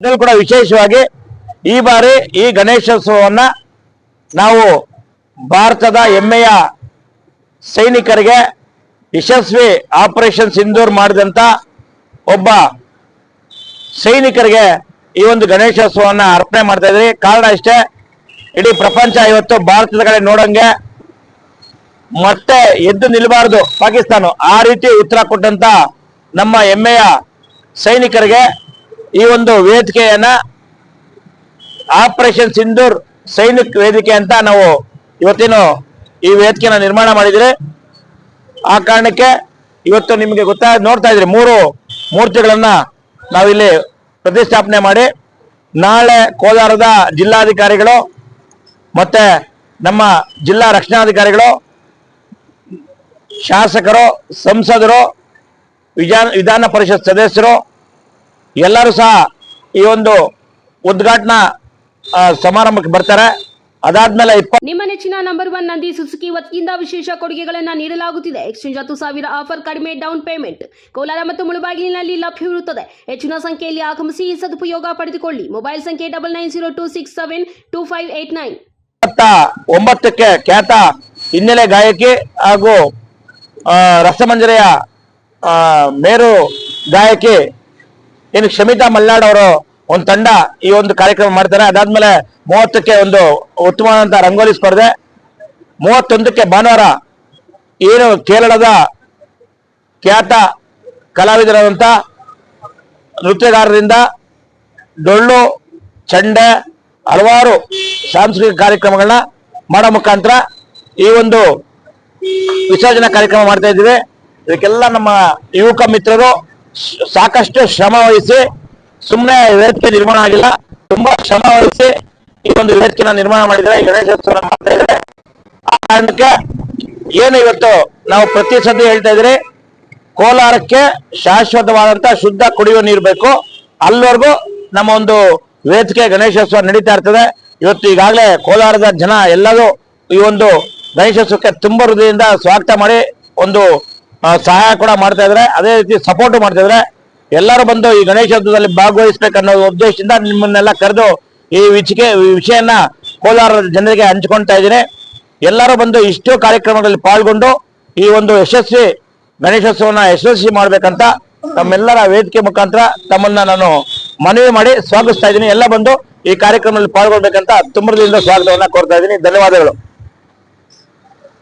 ಇದರಲ್ಲಿ ಕೂಡ ವಿಶೇಷವಾಗಿ ಈ ಬಾರಿ ಈ ಗಣೇಶೋತ್ಸವವನ್ನ ನಾವು ಭಾರತದ ಹೆಮ್ಮೆಯ ಸೈನಿಕರಿಗೆ ಯಶಸ್ವಿ ಆಪರೇಷನ್ ಸಿಂಧೂರ್ ಮಾಡಿದಂತ ಒಬ್ಬ ಸೈನಿಕರಿಗೆ ಈ ಒಂದು ಗಣೇಶೋತ್ಸವವನ್ನ ಅರ್ಪಣೆ ಮಾಡ್ತಾ ಇದ್ರಿ. ಕಾರಣ ಅಷ್ಟೇ ಇಡೀ ಪ್ರಪಂಚ ಇವತ್ತು ಭಾರತದ ಕಡೆ ನೋಡಂಗೆ ಮತ್ತೆ ಎದ್ದು ನಿಲ್ಲಬಾರದು ಪಾಕಿಸ್ತಾನ. ಆ ರೀತಿ ಉತ್ತರ ಕೊಟ್ಟಂತ ನಮ್ಮ ಹೆಮ್ಮೆಯ ಸೈನಿಕರಿಗೆ ಈ ಒಂದು ವೇದಿಕೆಯನ್ನ ಆಪರೇಷನ್ ಸಿಂಧೂರ್ ಸೈನಿಕ್ ವೇದಿಕೆ ಅಂತ ನಾವು ಇವತ್ತಿನ ಈ ವೇದಿಕೆನ ನಿರ್ಮಾಣ ಮಾಡಿದ್ರೆ ಆ ಕಾರಣಕ್ಕೆ ಇವತ್ತು ನಿಮಗೆ ಗೊತ್ತಾ ನೋಡ್ತಾ ಇದ್ರೆ ಮೂರು ಮೂರ್ತಿಗಳನ್ನ ನಾವಿಲ್ಲಿ ಪ್ರತಿಷ್ಠಾಪನೆ ಮಾಡಿ ನಾಳೆ ಕೋಲಾರದ ಜಿಲ್ಲಾಧಿಕಾರಿಗಳು ಮತ್ತೆ ನಮ್ಮ ಜಿಲ್ಲಾ ರಕ್ಷಣಾಧಿಕಾರಿಗಳು, ಶಾಸಕರು, ಸಂಸದರು ವಿಧಾನ ವಿಧಾನ ಪರಿಷತ್ ಸದಸ್ಯರು ಎಲ್ಲರೂ ಸಹ ಈ ಒಂದು ಉದ್ಘಾಟನಾ ಸಮಾರಂಭಕ್ಕೆ ಬರ್ತಾರೆ. ಅದಾದ್ಮೇಲೆ ನಿಮ್ಮ ನೆಚ್ಚಿನ ನಂಬರ್ ಒನ್ ನಂದಿ ಸುಸುಕಿ ವತಿಯಿಂದ ವಿಶೇಷ ಕೊಡುಗೆಗಳನ್ನು ನೀಡಲಾಗುತ್ತಿದೆ. ಎಕ್ಸ್ಚೇಂಜ್ ಹತ್ತು ಸಾವಿರ ಆಫರ್ ಕಡಿಮೆ ಡೌನ್ ಪೇಮೆಂಟ್. ಕೋಲಾರ ಮತ್ತು ಮುಳುಬಾಗಿಲಿನಲ್ಲಿ ಲಭ್ಯವಿರುತ್ತದೆ. ಹೆಚ್ಚಿನ ಸಂಖ್ಯೆಯಲ್ಲಿ ಆಗಮಿಸಿ ಈ ಸದುಪಯೋಗ ಪಡೆದುಕೊಳ್ಳಿ. ಮೊಬೈಲ್ ಸಂಖ್ಯೆ double nine zero two six seven two five eight nine. ಒಂಬತ್ತಕ್ಕೆ ಖ್ಯಾತ ಹಿನ್ನೆಲೆ ಗಾಯಕಿ ಹಾಗೂ ರಸಮಂಜರಿಯ ಮೇರು ಗಾಯಕಿ ಏನು ಶಮಿತಾ ಮಲ್ನಾಡ್ ಅವರು ಒಂದು ತಂಡ ಈ ಒಂದು ಕಾರ್ಯಕ್ರಮ ಮಾಡ್ತಾರೆ. ಅದಾದ್ಮೇಲೆ ಮೂವತ್ತಕ್ಕೆ ಒಂದು ಉತ್ತಮವಾದಂತ ರಂಗೋಲಿ ಸ್ಪರ್ಧೆ. ಮೂವತ್ತೊಂದಕ್ಕೆ ಭಾನುವಾರ ಏನು ಕೇರಳದ ಖ್ಯಾತ ಕಲಾವಿದರಾದಂಥ ನೃತ್ಯಗಾರರಿಂದ ಡೊಳ್ಳು, ಚಂಡೆ, ಹಲವಾರು ಸಾಂಸ್ಕೃತಿಕ ಕಾರ್ಯಕ್ರಮಗಳನ್ನ ಮಾಡೋ ಮುಖಾಂತರ ಈ ಒಂದು ವಿಸರ್ಜನಾ ಕಾರ್ಯಕ್ರಮ ಮಾಡ್ತಾ ಇದ್ದೀವಿ. ಇದಕ್ಕೆಲ್ಲ ನಮ್ಮ ಯುವಕ ಮಿತ್ರರು ಸಾಕಷ್ಟು ಶ್ರಮ ವಹಿಸಿ ಸುಮ್ಮನೆ ವೇದಿಕೆ ನಿರ್ಮಾಣ ಆಗಿಲ್ಲ, ತುಂಬಾ ಶ್ರಮ ವಹಿಸಿ ಈ ಒಂದು ವೇದಿಕೆನ ನಿರ್ಮಾಣ ಮಾಡಿದ್ದಾರೆ ಈ ಗಣೇಶೋತ್ಸವ ಮಾಡ್ತಾ ಇದ್ದಾರೆ. ಆ ಕಾರಣಕ್ಕೆ ಏನು ಇವತ್ತು ನಾವು ಪ್ರತಿ ಸತಿ ಹೇಳ್ತಾ ಇದ್ರೆ ಕೋಲಾರಕ್ಕೆ ಶಾಶ್ವತವಾದಂತ ಶುದ್ಧ ಕುಡಿಯುವ ನೀರು ಬೇಕು. ಅಲ್ಲಿವರೆಗೂ ನಮ್ಮ ಒಂದು ವೇದಿಕೆ ಗಣೇಶೋತ್ಸವ ನಡೀತಾ ಇರ್ತದೆ. ಇವತ್ತು ಈಗಾಗಲೇ ಕೋಲಾರದ ಜನ ಎಲ್ಲರೂ ಈ ಒಂದು ಗಣೇಶೋತ್ಸವಕ್ಕೆ ತುಂಬ ಹೃದಯದಿಂದ ಸ್ವಾಗತ ಮಾಡಿ ಒಂದು ಸಹಾಯ ಕೂಡ ಮಾಡ್ತಾ ಇದ್ರೆ ಅದೇ ರೀತಿ ಸಪೋರ್ಟ್ ಮಾಡ್ತಾ ಇದ್ರೆ ಎಲ್ಲರೂ ಬಂದು ಈ ಗಣೇಶ ಹಬ್ಬದಲ್ಲಿ ಭಾಗವಹಿಸ್ಬೇಕನ್ನೋ ಉದ್ದೇಶದಿಂದ ನಿಮ್ಮನ್ನೆಲ್ಲ ಕರೆದು ಈ ವಿಚಿಕೆ ವಿಷಯನ ಕೋಲಾರದ ಜನರಿಗೆ ಹಂಚ್ಕೊಳ್ತಾ ಇದ್ದೀನಿ. ಎಲ್ಲರೂ ಬಂದು ಇಷ್ಟು ಕಾರ್ಯಕ್ರಮದಲ್ಲಿ ಪಾಲ್ಗೊಂಡು ಈ ಒಂದು ಯಶಸ್ವಿ ಗಣೇಶೋತ್ಸವನ ಯಶಸ್ವಿ ಮಾಡ್ಬೇಕಂತ ತಮ್ಮೆಲ್ಲರ ವೇದಿಕೆ ಮುಖಾಂತರ ತಮ್ಮನ್ನ ನಾನು ಮನವಿ ಮಾಡಿ ಸ್ವಾಗತಿಸ್ತಾ ಇದ್ದೀನಿ. ಎಲ್ಲ ಬಂದು ಈ ಕಾರ್ಯಕ್ರಮದಲ್ಲಿ ಪಾಲ್ಗೊಳ್ಬೇಕಂತ ತುಂಬರದಿಂದ ಸ್ವಾಗತವನ್ನ ಕೋರ್ತಾ ಇದ್ದೀನಿ. ಧನ್ಯವಾದಗಳು.